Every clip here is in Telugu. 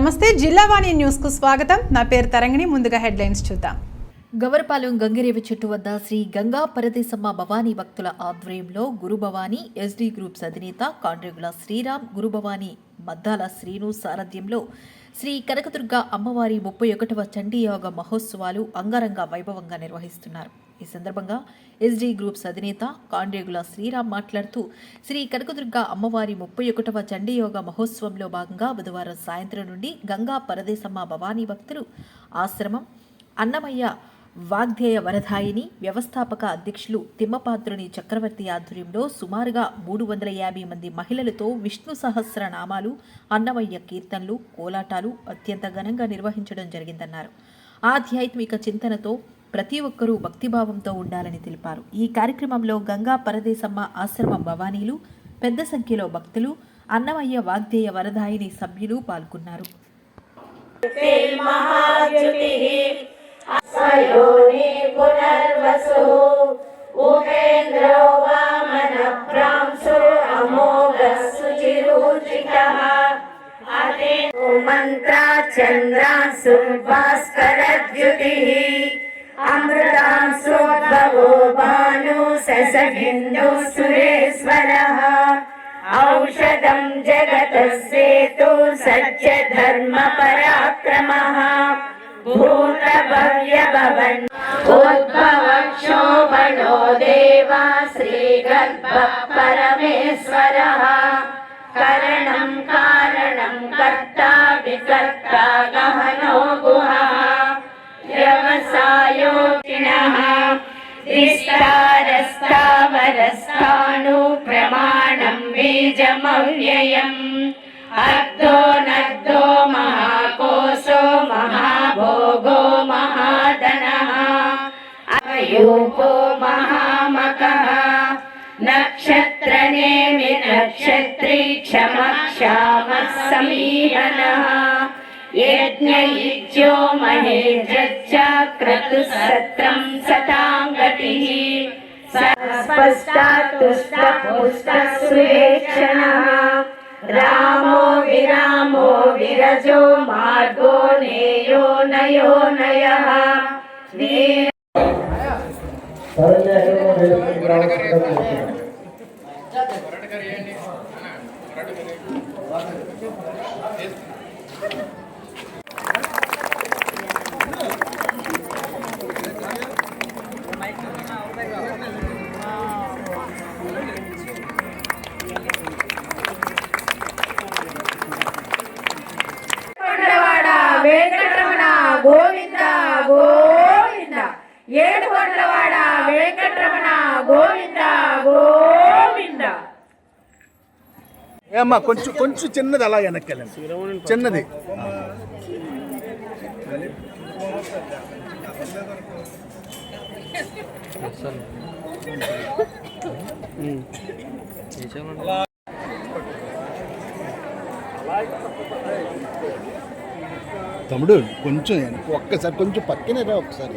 నమస్తే జిల్లావాణి న్యూస్కు స్వాగతం. నా పేరు తరంగిణి ముందుగా హెడ్లైన్స్ చూద్దాం. గవరపాలెం గంగిరేవి చెట్టు వద్ద శ్రీ గంగా పరదేశమ్మ భవానీ భక్తుల ఆధ్వర్యంలో గురుభవాని ఎస్డి గ్రూప్స్ అధినేత కాండ్రేగుల శ్రీరామ్ గురుభవాని మద్దాల శ్రీను సారథ్యంలో శ్రీ కనకదుర్గ అమ్మవారి ముప్పై ఒకటవ చండీయోగ మహోత్సవాలు అంగరంగ వైభవంగా నిర్వహిస్తున్నారు. ఈ సందర్భంగా ఎస్డీ గ్రూప్స్ అధినేత కాండ్రేగుల శ్రీరామ్ మాట్లాడుతూ శ్రీ కనకదుర్గ అమ్మవారి ముప్పై ఒకటవ చండీయోగ మహోత్సవంలో భాగంగా బుధవారం సాయంత్రం నుండి గంగా పరదేశమ్మ భవానీ భక్తులు ఆశ్రమం అన్నమయ్య వాగ్దేయ వరధాయిని వ్యవస్థాపక అధ్యక్షులు తిమ్మపాత్రుని చక్రవర్తి ఆధ్వర్యంలో సుమారుగా మూడు వందల యాభై మంది మహిళలతో విష్ణు సహస్ర నామాలు అన్నమయ్య కీర్తనలు కోలాటాలు అత్యంత ఘనంగా నిర్వహించడం జరిగిందన్నారు. ఆధ్యాత్మిక చింతనతో ప్రతి ఒక్కరూ భక్తిభావంతో ఉండాలని తెలిపారు. ఈ కార్యక్రమంలో గంగా పరదేశమ్మ ఆశ్రమ భవానీలు పెద్ద సంఖ్యలో భక్తులు అన్నమయ్య వాగ్దేయ వరదాయిని సభ్యులు పాల్గొన్నారు. మంత్ర చంద్రా భాస్కర भास्करद्युतिः अमृतांशोद्भवो भानु ससहिन्दु सुरेश्वरः। औषधं जगतस्येतु सत्यधर्मपराक्रमः भूतभव्यभवन्। उद्भवक्षोभणो देवा श्रीगर्भः परमेश्वरः करणं कारणं कर्ता विकर्ता गहनो गुहः व्यवसायोगिनः विस्तारस्तावरस्ताणुप्रमाणं बीजमव्ययम् अर्धो नर्धो महाकोशो महाभोगो महाधनः अयूपो महामकः नक्षत्रनेमि नक्षत्री क्षमक्षामः समीहनः यज्ञैज्यो महेन्द्रश्चाक्रतुः सत्रं सतां गतिः सस्पष्टातुष्टपुष्टसुवेक्षणः रामो विरामो विरजो मार्गो नेयो नयो नयः ఏమ్మా కొంచెం కొంచెం చిన్నది అలా వెనక్కి వెళ్ళండి చిన్నది. తమ్ముడు కొంచెం ఒక్కసారి కొంచెం పక్కనే రా ఒకసారి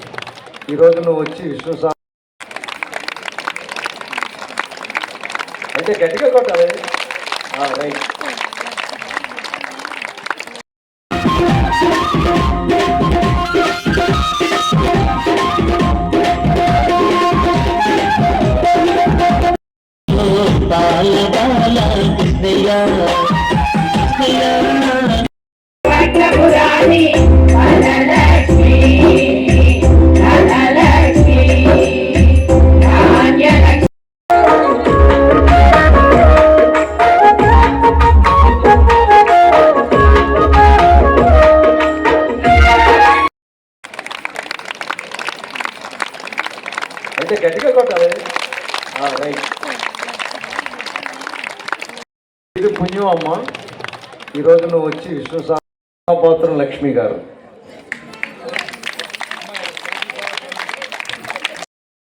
ఈరోజు నువ్వు వచ్చి విష్ణు సా అంటే గట్టిగా కొట్టాలి. ఆ, రైట్. ఈరోజు నువ్వు వచ్చి విష్ణు లక్ష్మి గారు.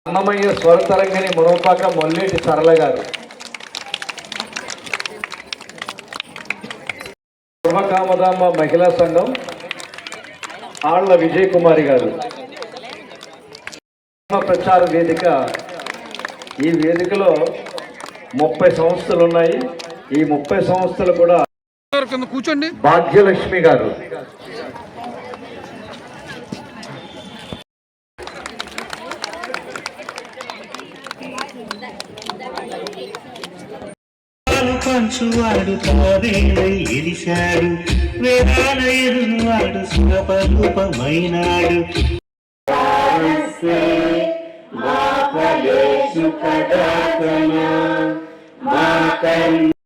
అన్నమయ్య స్వరతరంగిణి మనోపాక మొల్లేటి సరళ గారు. సర్వకామదాంబ మహిళా సంఘం ఆళ్ళ విజయ్ కుమారి గారు. ప్రచార వేదిక ఈ వేదికలో ముప్పై సంస్థలు ఉన్నాయి ఈ ముప్పై సంస్థలు కూడా కూర్చోండి. భాగ్యలక్ష్మి గారు. పంచువాడు ఎలిశాడు వేదాల ఎరువాడు సులభరూపమైనాడు నీక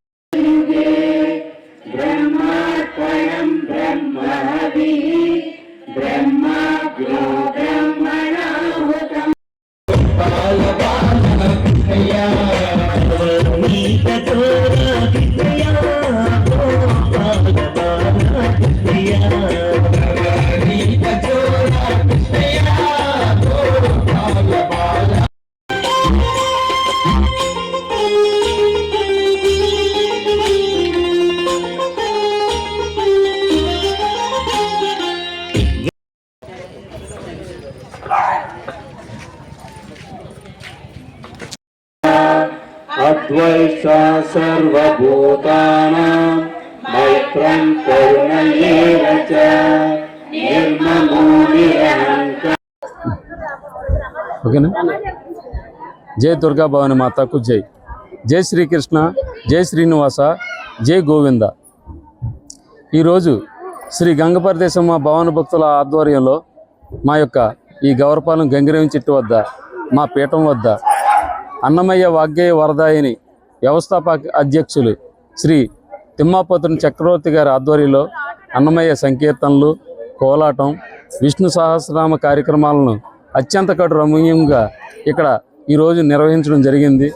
అద్వైత సర్వభూతానాం మైత్రం కరుణయేవ చ ఓకేనా? జై దుర్గా భవాని మాతకు జై. జై శ్రీకృష్ణ జై శ్రీనివాస జై గోవింద. ఈరోజు శ్రీ గంగపరదేశమ్మ భవన భక్తుల ఆధ్వర్యంలో మా యొక్క ఈ గౌరపాలెం గంగిరేవి చెట్టు వద్ద మా పీఠం వద్ద అన్నమయ్య వాగ్గేయ వరదాయిని వ్యవస్థాపక అధ్యక్షులు శ్రీ తిమ్మాపతుని చక్రవర్తి గారి ఆధ్వర్యంలో అన్నమయ్య సంకీర్తనలు కోలాటం విష్ణు సహస్రనామ కార్యక్రమాలను అత్యంత కటు రమణీయంగా ఇక్కడ ఈరోజు నిర్వహించడం జరిగింది.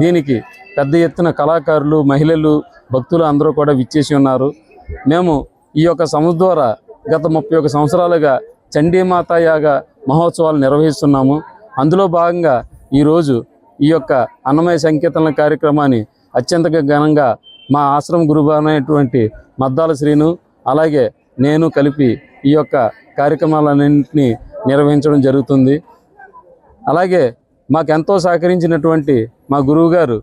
దీనికి పెద్ద ఎత్తున కళాకారులు మహిళలు భక్తులు అందరూ కూడా విచ్చేసి ఉన్నారు. మేము ఈ యొక్క సంస్థ ద్వారా గత ముప్పై ఒక సంవత్సరాలుగా చండీమాత యాగ మహోత్సవాలు నిర్వహిస్తున్నాము. అందులో భాగంగా ఈరోజు ఈ యొక్క అన్నమయ సంకీర్తనల కార్యక్రమాన్ని అత్యంత ఘనంగా మా ఆశ్రమ గురువు మద్దాల శ్రీను అలాగే నేను కలిపి ఈ యొక్క కార్యక్రమాలన్నింటినీ నిర్వహించడం జరుగుతుంది. అలాగే మాకెంతో సహకరించినటువంటి మా గురువుగారు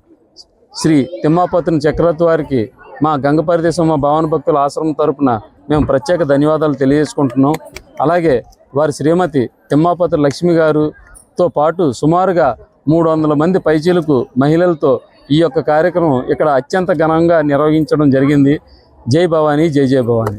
శ్రీ తిమ్మాపతిని చక్రవర్తి వారికి మా గంగపరిదేశం మా భావన భక్తుల ఆశ్రమం తరపున మేము ప్రత్యేక ధన్యవాదాలు తెలియజేసుకుంటున్నాం. అలాగే వారి శ్రీమతి తిమ్మాపతి లక్ష్మి గారుతో పాటు సుమారుగా మూడు వందల మంది పైచీలకు మహిళలతో ఈ యొక్క కార్యక్రమం ఇక్కడ అత్యంత ఘనంగా నిర్వహించడం జరిగింది. జై భవానీ జై జై భవానీ.